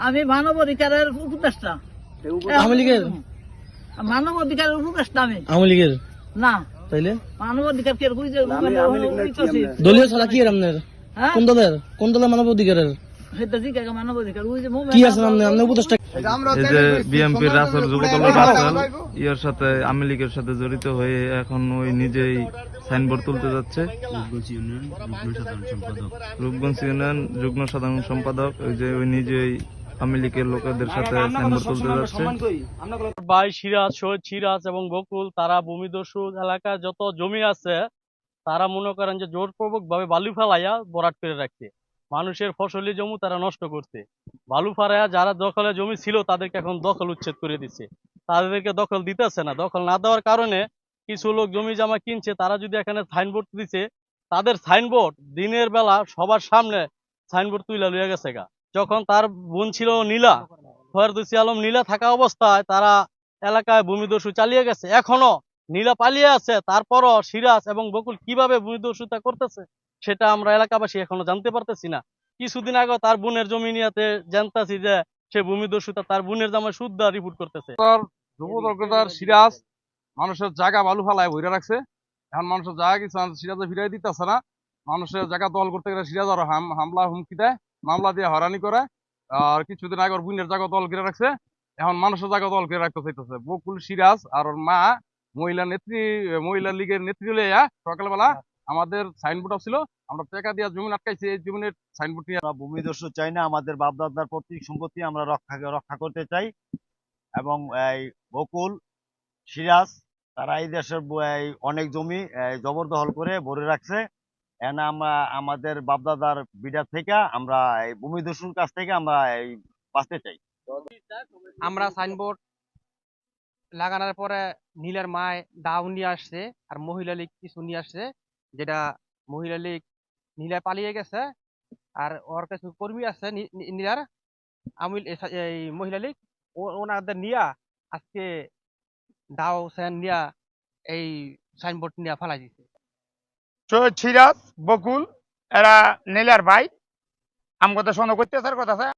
আমি মানব অধিকারের উপদেষ্টা মানব অধিকারের উপদেষ্টা আমি। আওয়ামী লীগের না। তাইলে? মানব অধিকার কে? দলীয় ছাড়া কি এর আপনার? হ্যাঁ? কোন দলের? কোন দলের মানব অধিকারের সেটা ঠিক আছে মানব অধিকার ওই যে কি আছেন আপনি আপনি উপদেষ্টা এই যে বিএনপির রাসেল যুবদল রাসেল ইয়ার সাথে আওয়ামী সাথে জড়িত হয়ে এখন ওই নিজেই সাইনবোর্ড তুলতে যাচ্ছে। রূপগঞ্জ ইউনিয়ন যুগ্ম সাধারণ সম্পাদক ওই যে ওই নিজেই আওয়ামী লীগের লোকেদের সাথে সাইনবোর্ড তুলতে যাচ্ছে। ভাই সিরাজ শহীদ সিরাজ এবং বকুল তারা ভূমিদস্যু এলাকায় যত জমি আছে তারা মনে করেন যে জোরপূর্বক ভাবে বালু ফেলাইয়া বরাট করে রাখছে। মানুষের ফসলি জমি তারা নষ্ট করছে। বালু ফালাইয়া যারা দখলে জমি ছিল তাদেরকে এখন দখল উচ্ছেদ করে দিচ্ছে। তাদেরকে দখল দিতেছে না। দখল না দেওয়ার কারণে কিছু লোক জমি জামা কিনছে তারা যদি এখানে সাইনবোর্ড দিছে তাদের সাইনবোর্ড দিনের বেলা সবার সামনে সাইনবোর্ড তুইলা লইয়া গেছে গা। যখন তার বোন ছিল নীলা ফয়রদুসি আলম নীলা থাকা অবস্থায় তারা এলাকায় ভূমিদস্যু চালিয়ে গেছে। এখনও নীলা পালিয়ে আছে, তারপরও সিরাজ এবং বকুল কীভাবে ভূমিদস্যুতা করতেছে সেটা আমরা এলাকাবাসী এখনও জানতে পারতেছি না। কিছুদিন আগে তার বোনের জমি নিয়েতে জানতাছি যে সে ভূমিদস্যুতা তার বোনের জামাই সুদ্ধা রিপোর্ট করতেছে। যুবদর্গতার সিরাজ, মানুষের জায়গা বালু ফালায় ভরে রাখছে। এখন মানুষের জায়গা কিছু সিরাজে ফিরাই দিতেছে না। মানুষের জায়গা দল করতে গেলে সিরাজ আর হামলা হুমকি দেয়। মামলা দিয়ে হরানি করে আর কিছুদিন আগে ওর বোনের জায়গা দল ঘিরে রাখছে। এখন মানুষের জায়গা দল ঘিরে রাখতে চাইতেছে। বকুল সিরাজ আর ওর মা মহিলা নেত্রী মহিলা লীগের নেত্রী লইয়া সকালবেলা আমাদের সাইনবোর্ড ছিল আমরা টাকা দিয়ে জমি আটকাইছি এই জমিনের সাইনবোর্ড নিয়ে আমরা ভূমিদস্যু চাই না আমাদের বাপদাদার পৈতৃক সম্পত্তি আমরা রক্ষা রক্ষা করতে চাই। এবং এই বকুল সিরাজ তারা এই দেশের অনেক জমি জবরদখল করে ভরে রাখছে। এন আমরা আমাদের বাপদাদার বিডার থেকে আমরা এই ভূমিদস্যুর কাছ থেকে আমরা এই বাঁচতে চাই। আমরা সাইনবোর্ড লাগানোর পরে নীলের মায় দাও নিয়ে আসছে আর মহিলা লীগ কিছু নিয়ে আসছে, যেটা মহিলা লীগ নীলা পালিয়ে গেছে আর ওর কিছু কর্মী আছে নীলার, আমিল এই মহিলা লীগ। ওনাদের নিয়া আজকে দাও সেন নিয়া এই সাইনবোর্ড নিয়ে ফালাই দিছে। সৈয়দ সিরাজ বকুল এরা নীলার ভাই। আমি কথা শোনো করতে কথা আছে।